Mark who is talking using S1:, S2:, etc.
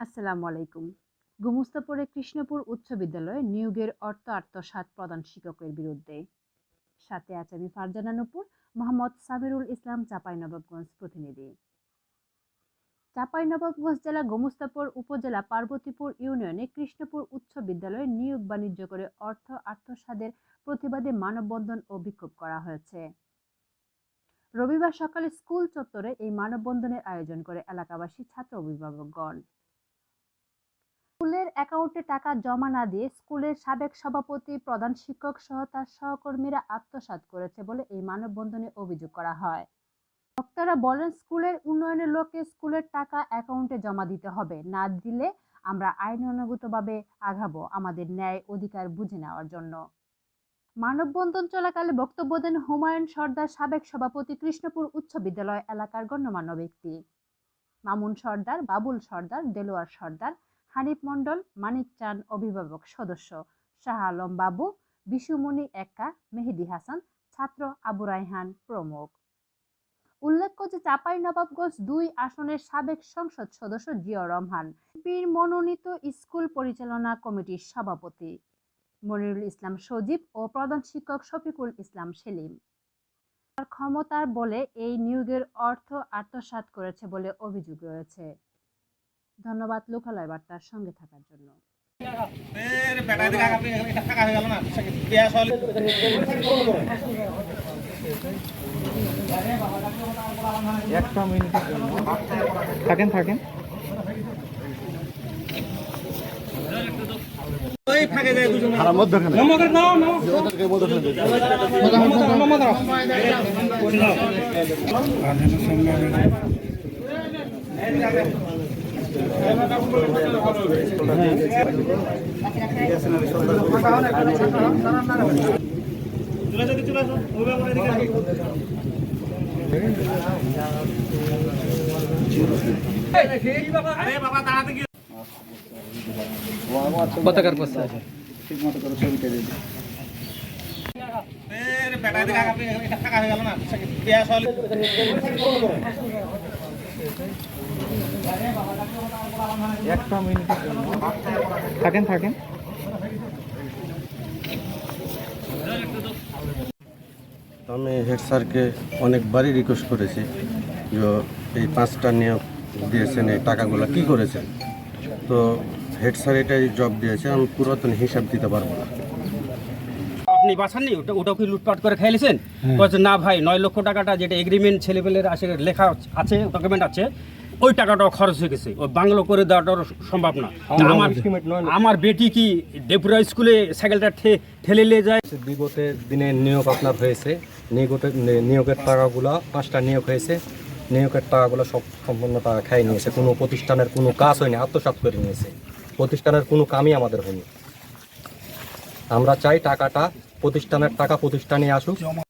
S1: আসসালামু আলাইকুম। গুমস্তাপুরে কৃষ্ণপুর উচ্চ বিদ্যালয়ে নিয়োগের অর্থ আত্মসাৎ প্রধান শিক্ষকের বিরুদ্ধে। সাথে আছে আমি ফারজানা নুপুর, মোহাম্মদ সাবিরুল ইসলাম চাঁপাইনবাবগঞ্জ প্রতিনিধি। চাঁপাইনবাবগঞ্জ জেলা গোমস্তাপুর উপজেলা পার্বতীপুর ইউনিয়নে কৃষ্ণপুর উচ্চ বিদ্যালয়ে নিয়োগ বাণিজ্য করে অর্থ আত্মসাদের প্রতিবাদে মানববন্ধন ও বিক্ষোভ করা হয়েছে। রবিবার সকালে স্কুল চত্বরে এই মানববন্ধনের আয়োজন করে এলাকাবাসী ছাত্র অভিভাবকগণ। স্কুলের অ্যাকাউন্টে টাকা জমা না দিয়ে স্কুলের সাবেক সভাপতি, প্রধান শিক্ষক সহ তার সহকর্মীরা আত্মসাৎ করেছে বলে এই মানববন্ধনে অভিযোগ করা হয়। বক্তারা বলেন, স্কুলের উন্নয়নের লক্ষ্যে স্কুলের টাকা অ্যাকাউন্টে জমা দিতে হবে। না দিলে আমরা আইনানুগতভাবে আগাবো আমাদের ন্যায় অধিকার বুঝে নেওয়ার জন্য। মানববন্ধন চলাকালে বক্তব্য দেন হুমায়ুন সর্দার সাবেক সভাপতি, কৃষ্ণপুর উচ্চ বিদ্যালয় এলাকার গণ্যমান্য ব্যক্তি। মামুন সর্দার, বাবুল সর্দার, দেলোয়ার সর্দার হানিফ মণ্ডল, মানিক চান, অভিভাবক সদস্য। শাহ আলম বাবু, বিশুমণি এক্কা, মেহেদি হাসান, ছাত্র আবু রায়হান প্রমুখ। উল্লেখ্য যে চাপাই নবাবগঞ্জ দুই আসনের সাবেক সংসদ সদস্য জিয়া রহমান পীর মনোনীত স্কুল পরিচালনা কমিটির সভাপতি। মনিরুল ইসলাম সজীব ও প্রধান শিক্ষক শফিকুল ইসলাম সেলিম। তার ক্ষমতার বলে এই নিয়োগের অর্থ আত্মসাৎ করেছে বলে অভিযোগ রয়েছে। ধন্যবাদ লোকালয় বার্তার সঙ্গে থাকার জন্য
S2: হয়ে
S3: একটা মিনিটের জন্য থাকেন থাকেন
S2: ওই ফাঁকে যায় দুজন
S4: আর মধ্যখানে
S3: পতাকার পোস্টার
S4: ঠিক মতো করে ছবিটা।
S2: এর বেটা দিকে এটা ফাঁকা হয়ে গেল না
S3: একটা মিনিটের জন্য। থাকেন থাকেন।
S5: আমি হেড স্যারকে অনেকবারই রিকোয়েস্ট করেছি যে এই পাঁচটা নিয়োগ দিয়েছেন, এই টাকাগুলো কি করেছেন। তো হেড স্যার এটাই জব দিয়েছে, আমি পুরাতন হিসাব দিতে পারব না।
S6: আপনি বাঁচাননি ওটা ওটাও কি লুটপাট করে খেলেছেন বলছে না ভাই নয় লক্ষ টাকাটা যেটা এগ্রিমেন্ট ছেলেপেলের আসে লেখা আছে ডকুমেন্ট আছে ওই টাকাটাও খরচ হয়ে গেছে। ওই বাংলো করে দেওয়াটাও সম্ভব না। আমার আমার বেটি কি ডেপুরা স্কুলে সাইকেলটা ঠেলে নিয়ে যায়?
S7: বিগতের দিনে নিয়োগ আপনার হয়েছে। নিয়োগের নিয়োগের টাকাগুলো পাঁচটা নিয়োগ হয়েছে। নিয়োগের টাকাগুলো সব সম্পূর্ণ টাকা খাই নিয়েছে। কোনো প্রতিষ্ঠানের কোনো কাজ হয়নি আত্মসাৎ করে নিয়েছে। প্রতিষ্ঠানের কোনো কামই আমাদের হয়নি। আমরা চাই টাকাটা প্রতিষ্ঠানের টাকা প্রতিষ্ঠানে আসুক।